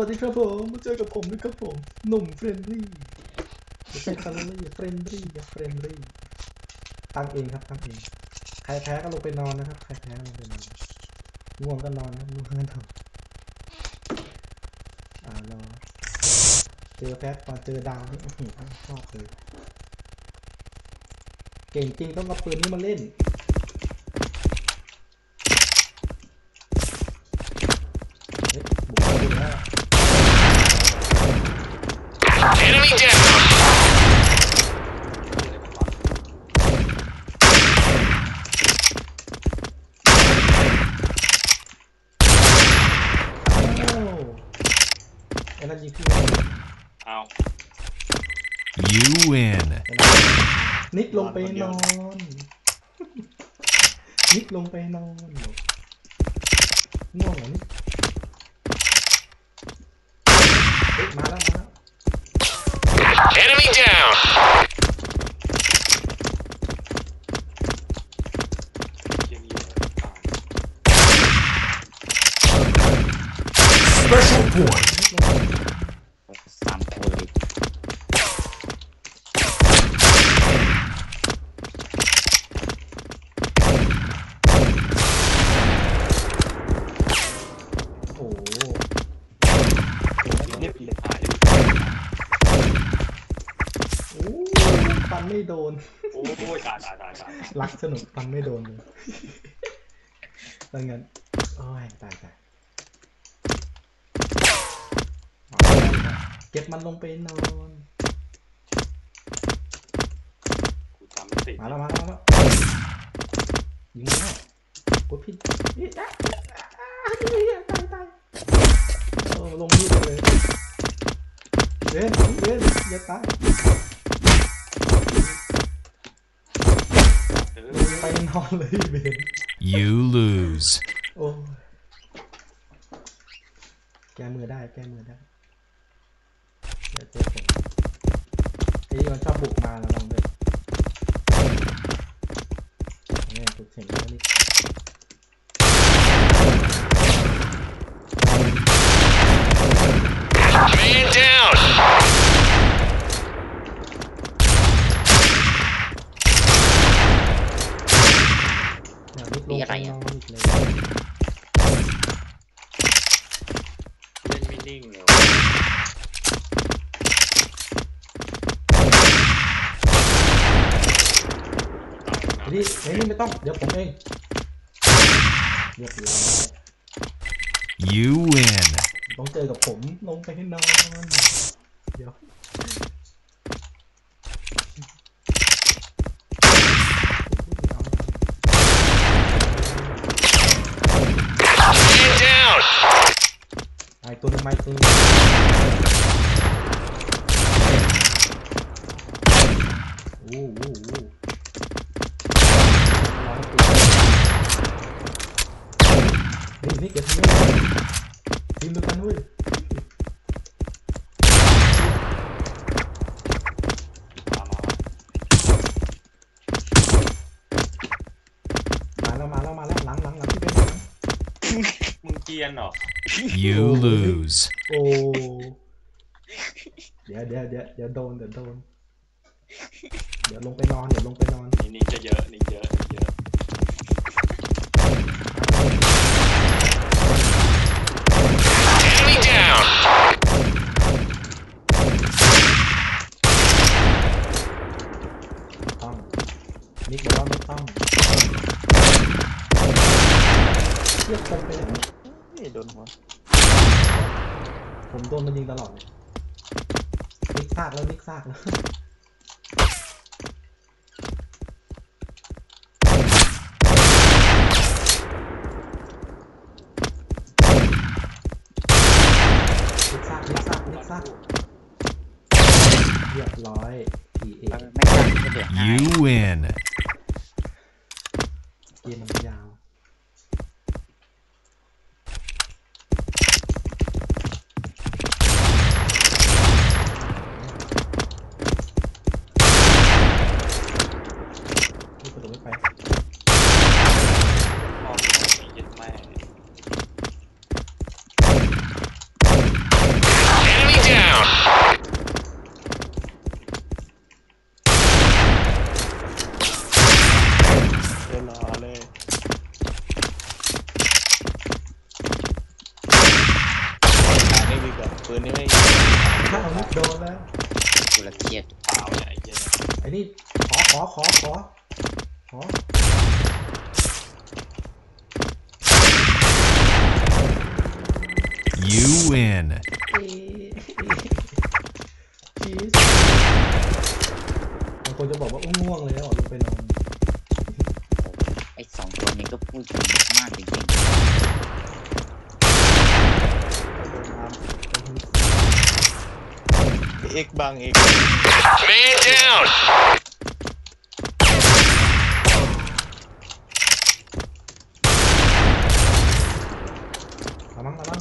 วัสดีครับผมมาเจอกับผมนะครับผม หนุ่มเฟรนลี่ไม่ใช่คัลลี่เฟรนลี่เฟรนลี่ตั้งเองครับตั้งเอง ใครแพ้ก็ลงไปนอนนะครับ ใครแพ้ก็ลงไปนอน ง่วงก็นอนนะง่วงก็นอนอ่ารอเจอแพทตอนเจอดาวนี่อื้อหือชอบเลย เก่งจริงต้องเอาปืนนี้มาเล่น เฮ้ยบุกเข้าไปแล้ว Enemy down! อ้าวเอเนจีพี่เอา You win. นิกลงไปนอน นิกลงไปนอนง่วงเหรอนิกเฮ้ยมาแล้วมา แล้ว Enemy down! เยี่ยมเยี่ยมอ่า Special point. สามคนเลย โอ้โห เรียบเลยอ่าเรียบ โอ้ฟัน ไม่โดน โอ้ยตายตายตายตายรักสนุกฟันไม่โดนเลยดังนั้นโอ้ยตายตายเก็บมันลงไปนอนกูจำไม่ติดมาแล้วมาแล้วมาแล้วยิงมาแล้วกดผิดเอ๊ะอะอะอะอะตายตายโอ้ลงนี่เลยเล่นเล่นอย่าตาย เออลงไปนอนเลยเบน You lose. โอ้ยแก้มือได้ แก้มือได้เดี๋ยวเจอผมไอ้นี่มันชอบบุกมาแล้วลองด้วยนี่บุกเสียงแล้วนี่ Man down! เดี๋ ยวนิดลงไปนอนอีกเลยเล่นไม่นิ่งเลยไอ้นี่ไอ้นี่ไม่ต้อง เดี๋ยวผมเองเรียบร้อย You win. ต้องเจอกับผมลงไปให้นอน เดี๋ยว Man down! ไอ้ตัวนึงไม้ตัวนึง มึงเกรียนเหรอ You lose. โอ้เดี๋ยวเดี๋ยวเดี๋ยวเดี๋ยวโดนเดี๋ยวโดน เดี๋ยวลงไปนอนเดี๋ยวลงไปนอน นี่นี่จะเยอะนี่เยอะนี่เยอะ Enemy down! ต้องนิกบอ โดนหัวผมโดนมันยิงตลอดเลยนิกซากแล้วนิกซากแล้วนิกซากนิกซากนิกซากเรียบร้อยทีเอเออไม่กล้าจะเดือดง่าย You win. เกมมันยาวนี่กระโดดไม่ไป พ่อมึงไอ้เหี้ย็ดแม่ โดนแล้วกูละเครียดเปล่าเนี่ยไอ้เหี้ยเนี่ยไอ้นี่ขอขอขอขอขอ You win. ชีสบางคนจะบอกว่าอุ้ง่วงแล้วลงไปนอนไอ้สองตัวนี้ก็พูดกันมากจริง เอกบางเอก Man down. ระวังระวัง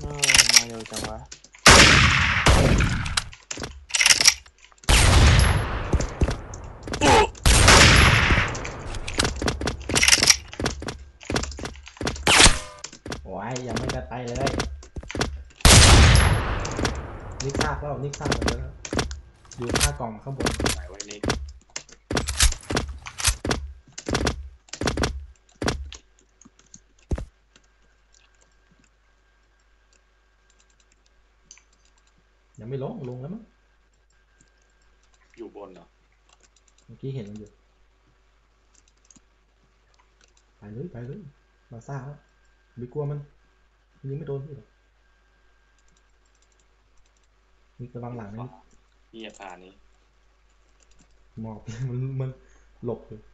เออมา เร็วจังวะโอ้ยยังไม่จะไปเลยนิกซากแล้วนิกซากหมดแล้วอยู่ข้ากล่องข้างบนไหนไว้นี่ยังไม่ลงลงแล้วมั้งอยู่บนเหรอเมื่อกี้เห็นมันอยู่ไปเลยไปเลยมาซ่าแล้วไม่กลัวมันมันยิงไม่โดนพี่หรอก นี่ระวังหลังนะเหี้ยผ่านนี้หมอบ มันมันหลบอยู่ๆ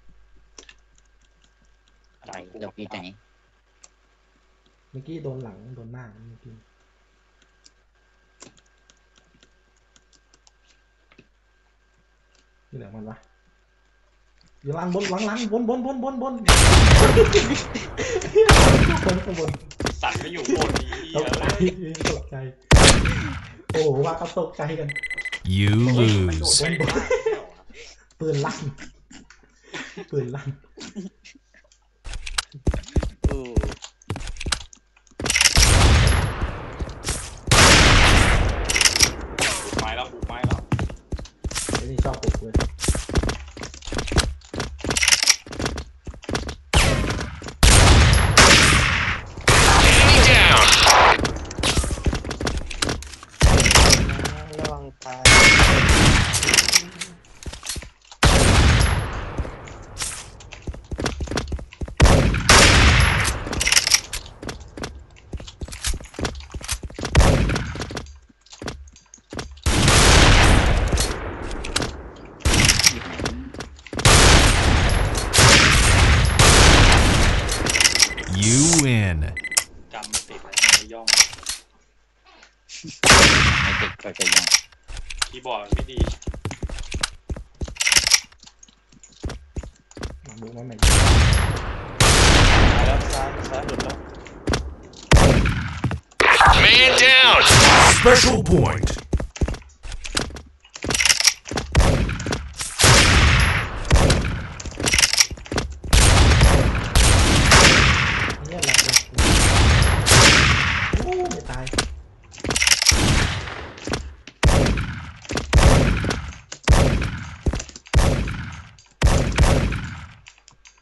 อะไรเราพี่ไหนเมื่อกี้โดนหลังโดนหน้าเมื่อกี้ที่ไหนมันวะอยู่หลังบนหลังหลังบนบนบนบนบนบนข้างบนสัตว์ก็อยู่บนนี้ตเหี้ยกใจเลยตกใจ โอ้โหว่าเขาตกใจกัน You มันโดด lose. ไปได้ไม่ใช่เหรอปืนลั่นปืนลั่นโอ้ปลูกไม้แล้วปลูกไม้แล้ว ไอ้นี่ชอบปลุกเลย Enemy down. ระวังตาย อยู่ไหน You win. จำไม่ติดแล้วไม่ย่องไม่ติดก็จะยังคีย์บอร์ดมันไม่ดีมาบุกมาใหม่ตายแล้วซ้ายซ้ายหลุดแล้ว Man down. Special point. เนี่ยแหละเลยโอ้ไม่ตาย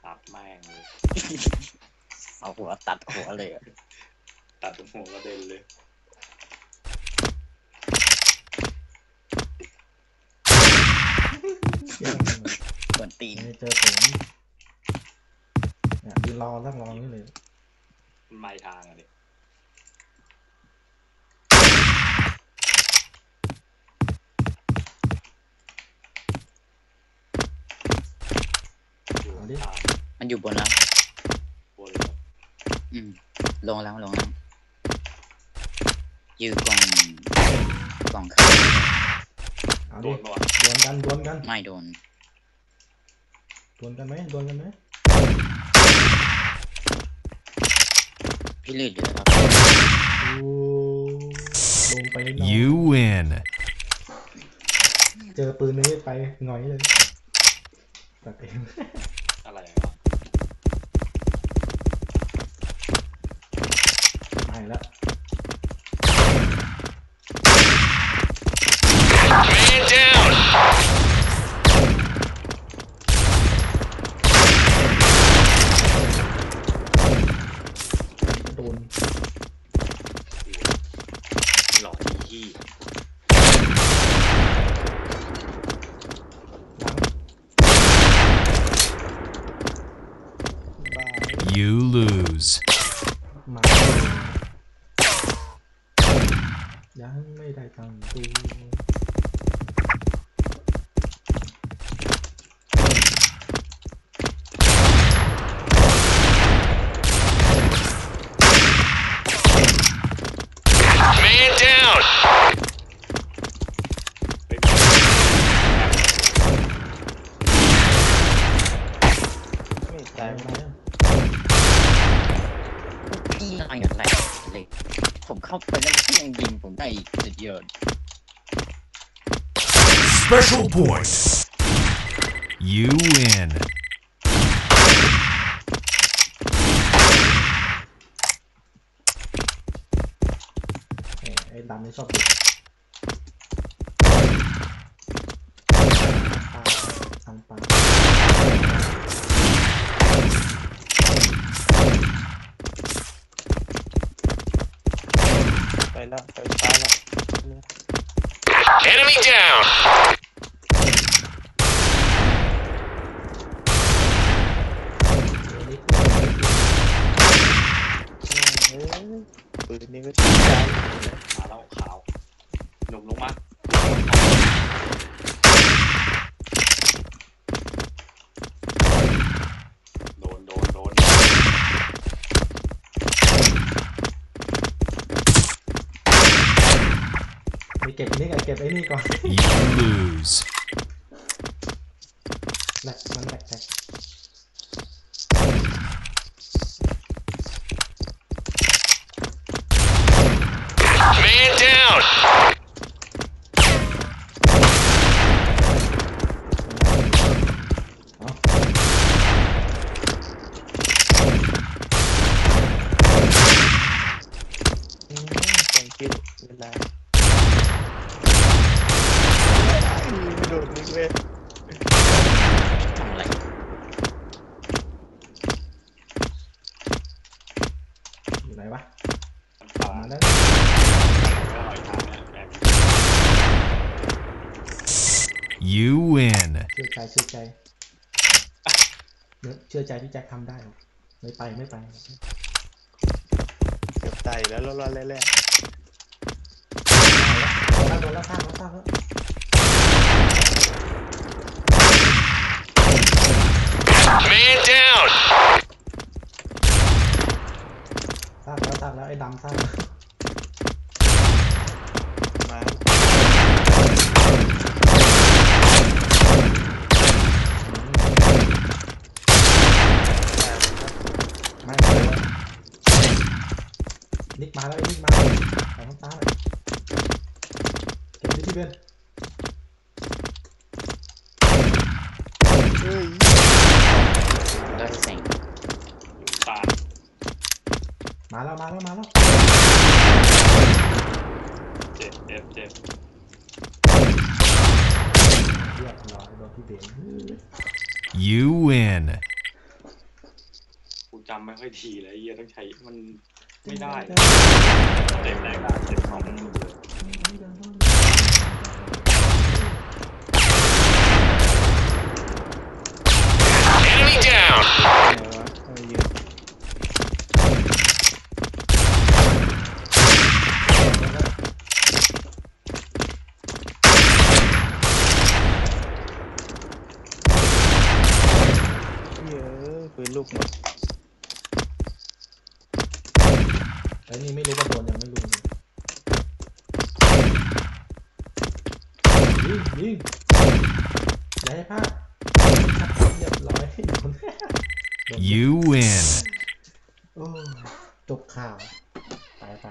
ตัดแม่งเลย เอาหัวตัดหัว เลยอะตัดหัวกระเด็นเลยเดี๋ยวกวนตีนไม่เจอผมเนี่ยยืนรอตั้งรอนี่เลยมันไม่ทางอะดิอยู่เอาดิทางมันอยู่บนแล้ว บนเลย อืม ลงแล้วลงแล้วอยู่กล่องกล่องข้าวเอาโดดินปะวะดวลกันดวลกันไม่โดน ดวลกันไหมดวลกันไหมพี่ลื่นเหลือครับโอ้ลงไปนอน You win. เจอปืนนี้ไปหงอยเลยตัดเอง อะไรวะ ไม่แล้ว Man down. โดน หลอกที่ You lose. มา ยังไม่ได้ตั้งตัว Man down. ไปไม่ตาตายยไหมอะพี่นอนอะไรเลยผมเข้าไปแล้วพี่ยังยิงผมได้อีกจะเยอะ Special point. You win. แหมไอ้ดำนี่ชอบเด็กปลาทางปลา ไปแล้วไปซ้ายแล้ว Enemy down. เดี๋ยวนี้ เอ้ยปืนนี่ก็ใช้ได้ มาแล้วขาวหนุ่มลงมาโดนโดนโดน ไป เก็บนี่ก่อนเก็บไอ้นี่ก่อน You lose. แหลกมันแหลกแหลก Man down. เอา อืมต้องคิดเวลาไม่โดนนิกเว้ย ทำอะไร อยู่ไหนวะ มันปลา มา แล้ แล้ว ว ก็หอยทางเนี่ยแอบ You win. เชื่อ ใจเชื่อใจเนอะเชื่อใจพี่แจ็คทำได้หรอกไม่ไปไม่ไปเกือบตายแล้วรอดๆแล่โดนแล้วโดนแล้วสร้างแล้วสร้างแล้ว Man down. สร้างแล้วสร้างแล้วไอ้ดำสร้างแล้ว ๆมาตายแล้ว ไม่ไม่ไม่นิก มาแล้วไอ้นิกมาใส่ห้องตาเลยเก็บที่ที่เบนเฮ้ยก็เซ็งปลามาแล้วมาแล้วมาแล้วเจ็บเจ็บเจ็บเรียบร้อยโดนพี่เบน You win. กูจำไม่ค่อยทีเลยไอ้เหี้ยต้องใช้มัน ไม่ได้เต็มแรงได้เต็มของมันเลย Enemy down. ไหนวะทำไมยืนเหี้ยอะปืนลูกหมด ไอ้ นี่ไม่รู้ว่าโดนยังไม่รู้เลยยิงยิงอย่าให้พลาดเรียบร้อยโดน You win. จบข่าว ไปไป